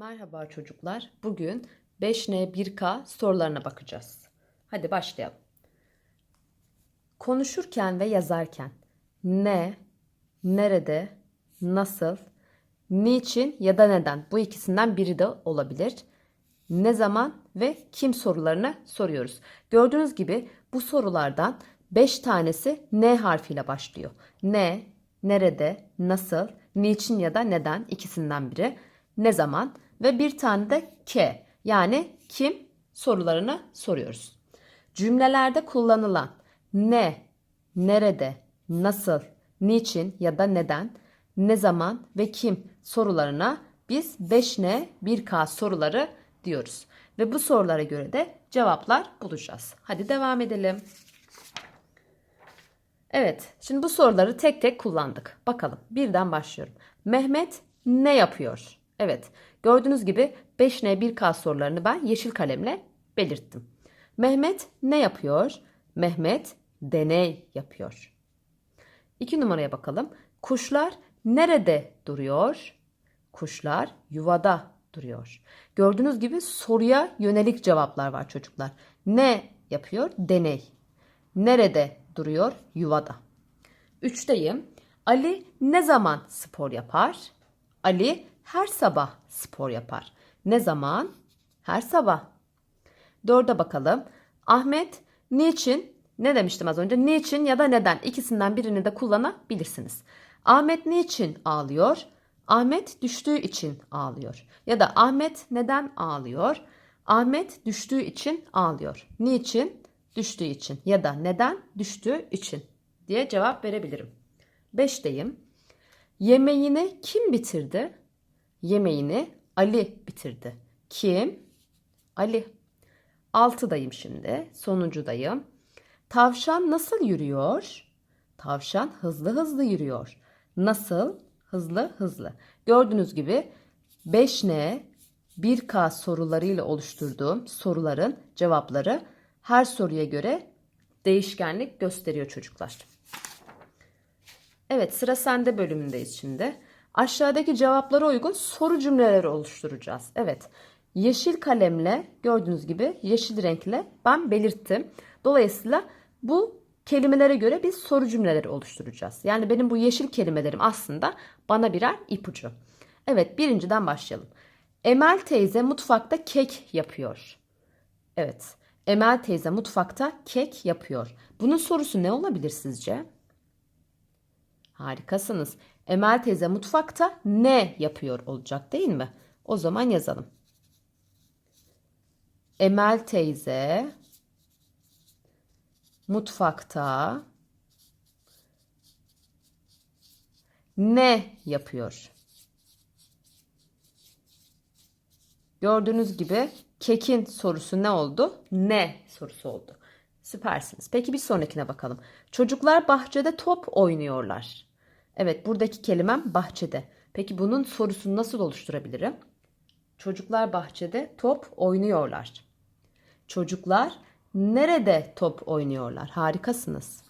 Merhaba çocuklar. Bugün 5N 1K sorularına bakacağız. Hadi başlayalım. Konuşurken ve yazarken ne, nerede, nasıl, niçin ya da neden bu ikisinden biri de olabilir. Ne zaman ve kim sorularını soruyoruz. Gördüğünüz gibi bu sorulardan 5 tanesi N harfiyle başlıyor. Ne, nerede, nasıl, niçin ya da neden ikisinden biri. Ne zaman ve bir tane de K yani kim sorularını soruyoruz. Cümlelerde kullanılan ne, nerede, nasıl, niçin ya da neden, ne zaman ve kim sorularına biz 5N 1K soruları diyoruz. Ve bu sorulara göre de cevaplar bulacağız. Hadi devam edelim. Evet, şimdi bu soruları tek tek kullandık. Bakalım, birden başlıyorum. Mehmet ne yapıyor? Evet, gördüğünüz gibi 5N 1K sorularını ben yeşil kalemle belirttim. Mehmet ne yapıyor? Mehmet deney yapıyor. İki numaraya bakalım. Kuşlar nerede duruyor? Kuşlar yuvada duruyor. Gördüğünüz gibi soruya yönelik cevaplar var çocuklar. Ne yapıyor? Deney. Nerede duruyor? Yuvada. Üçteyim. Ali ne zaman spor yapar? Ali her sabah spor yapar. Ne zaman? Her sabah. Dörde bakalım. Ahmet niçin? Ne demiştim az önce? Niçin ya da neden? İkisinden birini de kullanabilirsiniz. Ahmet niçin ağlıyor? Ahmet düştüğü için ağlıyor. Ya da Ahmet neden ağlıyor? Ahmet düştüğü için ağlıyor. Niçin? Düştüğü için ya da neden düştüğü için diye cevap verebilirim. Beşteyim. Yemeğini kim bitirdi? Yemeğini Ali bitirdi. Kim? Ali. Altıdayım şimdi. Sonuncudayım. Tavşan nasıl yürüyor? Tavşan hızlı hızlı yürüyor. Nasıl? Hızlı hızlı. Gördüğünüz gibi 5N 1K sorularıyla oluşturduğum soruların cevapları her soruya göre değişkenlik gösteriyor çocuklar. Evet sıra sende bölümündeyiz şimdi. Aşağıdaki cevaplara uygun soru cümleleri oluşturacağız. Evet yeşil kalemle gördüğünüz gibi yeşil renkle ben belirttim. Dolayısıyla bu kelimelere göre biz soru cümleleri oluşturacağız. Yani benim bu yeşil kelimelerim aslında bana birer ipucu. Evet birinciden başlayalım. Emel teyze mutfakta kek yapıyor. Evet. Emel teyze mutfakta kek yapıyor. Bunun sorusu ne olabilir sizce? Harikasınız. Emel teyze mutfakta ne yapıyor olacak değil mi? O zaman yazalım. Emel teyze mutfakta ne yapıyor? Gördüğünüz gibi kekin sorusu ne oldu? Ne sorusu oldu. Süpersiniz. Peki bir sonrakine bakalım. Çocuklar bahçede top oynuyorlar. Evet buradaki kelimem bahçede. Peki bunun sorusunu nasıl oluşturabilirim? Çocuklar bahçede top oynuyorlar. Çocuklar nerede top oynuyorlar? Harikasınız.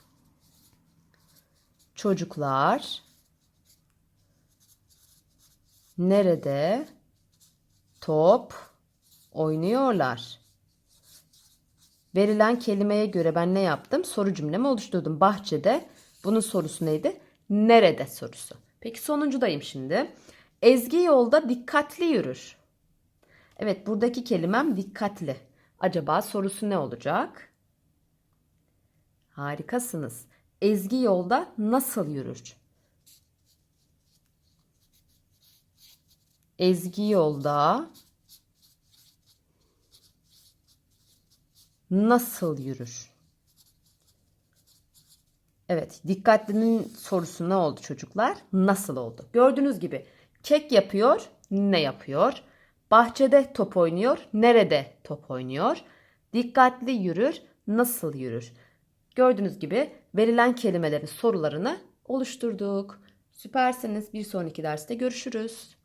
Çocuklar nerede top oynuyorlar? Verilen kelimeye göre ben ne yaptım? Soru cümlemi oluşturdum. Bahçede. Bunun sorusu neydi? Nerede sorusu. Peki sonuncudayım şimdi. Ezgi yolda dikkatli yürür. Evet buradaki kelimem dikkatli. Acaba sorusu ne olacak? Harikasınız. Ezgi yolda nasıl yürür? Ezgi yolda nasıl yürür? Evet, dikkatlinin sorusu ne oldu çocuklar? Nasıl oldu? Gördüğünüz gibi kek yapıyor, ne yapıyor? Bahçede top oynuyor, nerede top oynuyor? Dikkatli yürür, nasıl yürür? Gördüğünüz gibi verilen kelimelerin sorularını oluşturduk. Süpersiniz. Bir sonraki derste görüşürüz.